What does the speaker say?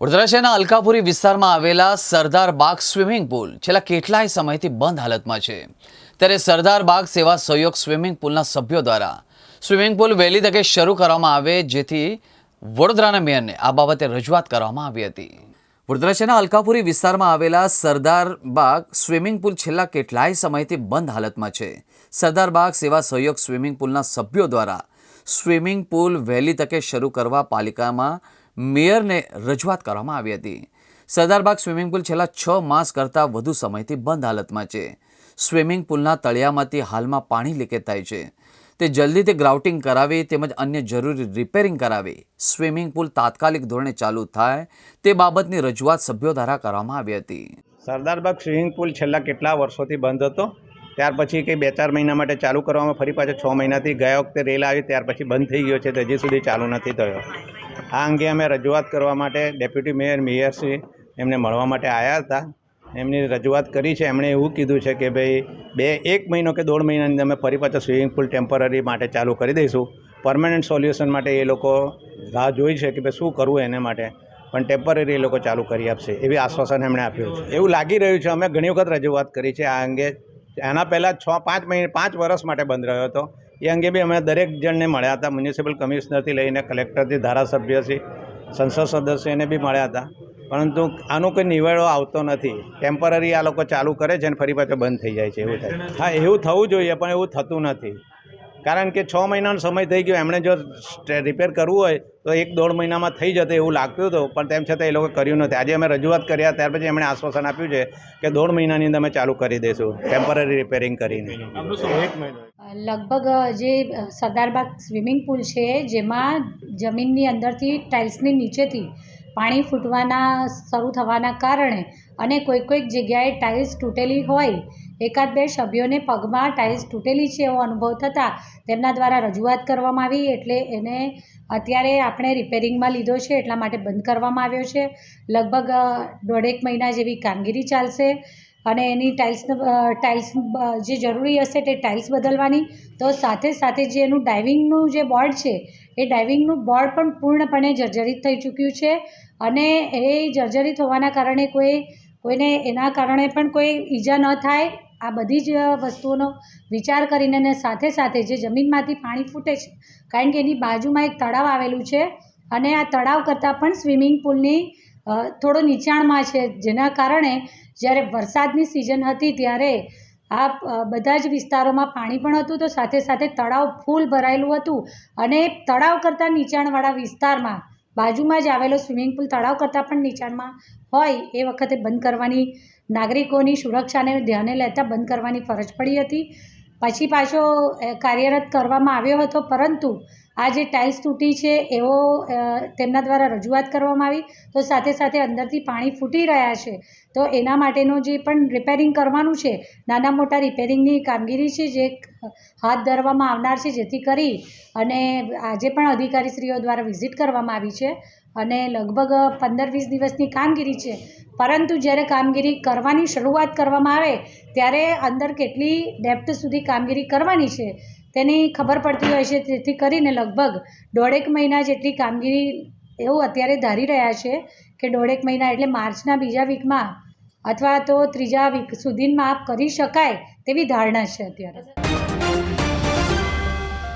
વડોદરા શહેરના અલકાપુરી વિસ્તારમાં આવેલા સરદાર બાગ સ્વિમિંગ પુલ છેલ્લા કેટલાય સમયથી બંધ હાલતમાં છે. ત્યારે સરદાર બાગ સેવા સહયોગ સ્વિમિંગ પુલના સભ્યો દ્વારા સ્વિમિંગ પુલ વહેલી તકે શરૂ કરવામાં આવે, જેથી વડોદરાના મેયરને આ બાબતે રજૂઆત કરવામાં આવી હતી. વડોદરા શહેરના અલકાપુરી વિસ્તારમાં આવેલા સરદાર બાગ સ્વિમિંગ પુલ છેલ્લા કેટલાય સમયથી બંધ હાલતમાં છે. સરદાર બાગ સેવા સહયોગ સ્વિમિંગ પુલના સભ્યો દ્વારા સ્વિમિંગ પુલ વહેલી તકે શરૂ કરવા પાલિકામાં મેયરને રજૂઆત કરવામાં આવી હતી. સરદારબાગ સ્વિમિંગ પુલ છેલ્લા છ માસ કરતાં વધુ સમયથી બંધ હાલતમાં છે. સ્વિમિંગ પુલના તળિયામાંથી હાલમાં પાણી લીકેજ થાય છે. તે જલ્દીથી ગ્રાઉટિંગ કરાવી તેમજ અન્ય જરૂરી રિપેરિંગ કરાવી. સ્વિમિંગ પુલ તાત્કાલિક ધોરણે ચાલુ થાય તે બાબતની રજૂઆત સભ્યો દ્વારા કરવામાં આવી હતી. સરદારબાગ સ્વિમિંગ પુલ છેલ્લા કેટલા વર્ષોથી બંધ હતો? ત્યાર પછી કંઈ બે ચાર મહિના માટે ચાલુ કરવામાં ફરી પાછા છ મહિનાથી ગયા વખતે રેલ આવી ત્યાર પછી બંધ થઈ ગયો છે, તો હજી સુધી ચાલુ નથી થયો. આ અંગે અમે રજૂઆત કરવા માટે ડેપ્યુટી મેયર મેયરશ્રી એમને મળવા માટે આવ્યા હતા. એમની રજૂઆત કરી છે. એમણે એવું કીધું છે કે ભાઈ બે, એક મહિનો કે દોઢ મહિનાની અંદર અમે ફરી પાછા સ્વિમિંગ પુલ ટેમ્પરરી માટે ચાલુ કરી દઈશું. પરમેનન્ટ સોલ્યુશન માટે એ લોકો રાહ જોઈ છે કે ભાઈ શું કરવું એને માટે. પણ ટેમ્પરરી એ લોકો ચાલુ કરી આપશે એવી આશ્વાસન એમણે આપ્યું છે. એવું લાગી રહ્યું છે. અમે ઘણી વખત રજૂઆત કરી છે. આ અંગે એના પહેલાં છ, પાંચ મહિને પાંચ વર્ષ માટે બંધ રહ્યો હતો. એ અંગે બી અમે દરેક જણને મળ્યા હતા. મ્યુનિસિપલ કમિશનરથી લઈને કલેક્ટરથી ધારાસભ્યથી સંસદ સદસ્યને બી મળ્યા હતા. પરંતુ આનો કોઈ નિવેડો આવતો નથી. ટેમ્પરરી આ લોકો ચાલુ કરે છે અને ફરી પાછો બંધ થઈ જાય છે, એવું થાય. હા, એવું થવું જોઈએ, પણ એવું થતું નથી. કારણ કે છ મહિનાનો સમય થઈ ગયો. એમણે જો રિપેર કરવું હોય, તો એક દોઢ મહિનામાં થઈ જતું એવું લાગતું હતું, પણ તેમ છતાં એ લોકો કર્યું નથી. આજે અમે રજૂઆત કર્યા, ત્યાર પછી એમણે આશ્વાસન આપ્યું છે કે દોઢ મહિનાની અંદર અમે ચાલુ કરી દઈશું ટેમ્પરરી રિપેરિંગ કરીને. એક મહિનો. લગભગ જે સરદારબાગ સ્વિમિંગ પુલ છે, જેમાં જમીનની અંદરથી ટાઇલ્સની નીચેથી પાણી ફૂટવાના, શરૂ થવાના કારણે અને કોઈક કોઈક જગ્યાએ ટાઇલ્સ તૂટેલી હોય, એકાદ બે સભ્યોને પગમાં ટાઇલ્સ તૂટેલી છે એવો અનુભવ થતાં તેમના દ્વારા રજૂઆત કરવામાં આવી, એટલે એને અત્યારે આપણે રિપેરિંગમાં લીધો છે, એટલા માટે બંધ કરવામાં આવ્યો છે. લગભગ દોઢેક મહિના જેવી કામગીરી ચાલશે. અને એની ટાઇલ્સ ટાઇલ્સ જે જરૂરી હશે તે ટાઇલ્સ બદલવાની. તો સાથે સાથે જે એનું ડાઇવિંગનું જે બોર્ડ છે, એ ડાઇવિંગનું બોર્ડ પણ પૂર્ણપણે જર્જરિત થઈ ચૂક્યું છે. અને એ જર્જરિત હોવાના કારણે કોઈ, કોઈને એના કારણે પણ કોઈ ઈજા ન થાય. આ બધી જ વસ્તુઓનો વિચાર કરીને અને સાથે સાથે જે જમીનમાંથી પાણી ફૂટે છે, કારણ કે એની બાજુમાં એક તળાવ આવેલું છે. અને આ તળાવ કરતાં પણ સ્વિમિંગ પુલની થોડો નીચાણમાં છે, જેના કારણે જ્યારે વરસાદની સિઝન હતી ત્યારે આ બધા જ વિસ્તારોમાં પાણી પણ હતું તો સાથે સાથે તળાવ ફૂલ ભરાયેલું હતું અને તળાવ કરતાં નીચાણવાળા વિસ્તારમાં બાજુમાં જ આવેલો સ્વિમિંગ પુલ તળાવ કરતાં પણ નીચાણમાં હોય એ વખતે બંધ કરવાની નાગરિકોની સુરક્ષાને ધ્યાને લેતા બંધ કરવાની ફરજ પડી હતી. પછી પાછો કાર્યરત કરવામાં આવ્યો હતો, પરંતુ આ જે ટાઇલ્સ તૂટી છે, એવો તેમના દ્વારા રજૂઆત કરવામાં આવી, તો સાથે સાથે અંદરથી પાણી ફૂટી રહ્યા છે. તો એના માટેનું જે પણ રિપેરિંગ કરવાનું છે, નાના મોટા રિપેરિંગની કામગીરી છે, જે હાથ ધરવામાં આવનાર છે, જેથી કરી અને આજે પણ અધિકારીશ્રીઓ દ્વારા વિઝિટ કરવામાં આવી છે અને લગભગ પંદર વીસ દિવસની કામગીરી છે. પરંતુ જ્યારે કામગીરી કરવાની શરૂઆત કરવામાં આવે ત્યારે અંદર કેટલી ડેપ્થ સુધી કામગીરી કરવાની છે તેની ખબર પડતી હોય છે. તેથી કરીને લગભગ દોઢેક મહિના જેટલી કામગીરી એવું અત્યારે ધારી રહ્યા છે કે દોઢેક મહિના એટલે માર્ચના બીજા વીકમાં અથવા તો ત્રીજા વીક સુધીમાં કરી શકાય તેવી ધારણા છે અત્યારે.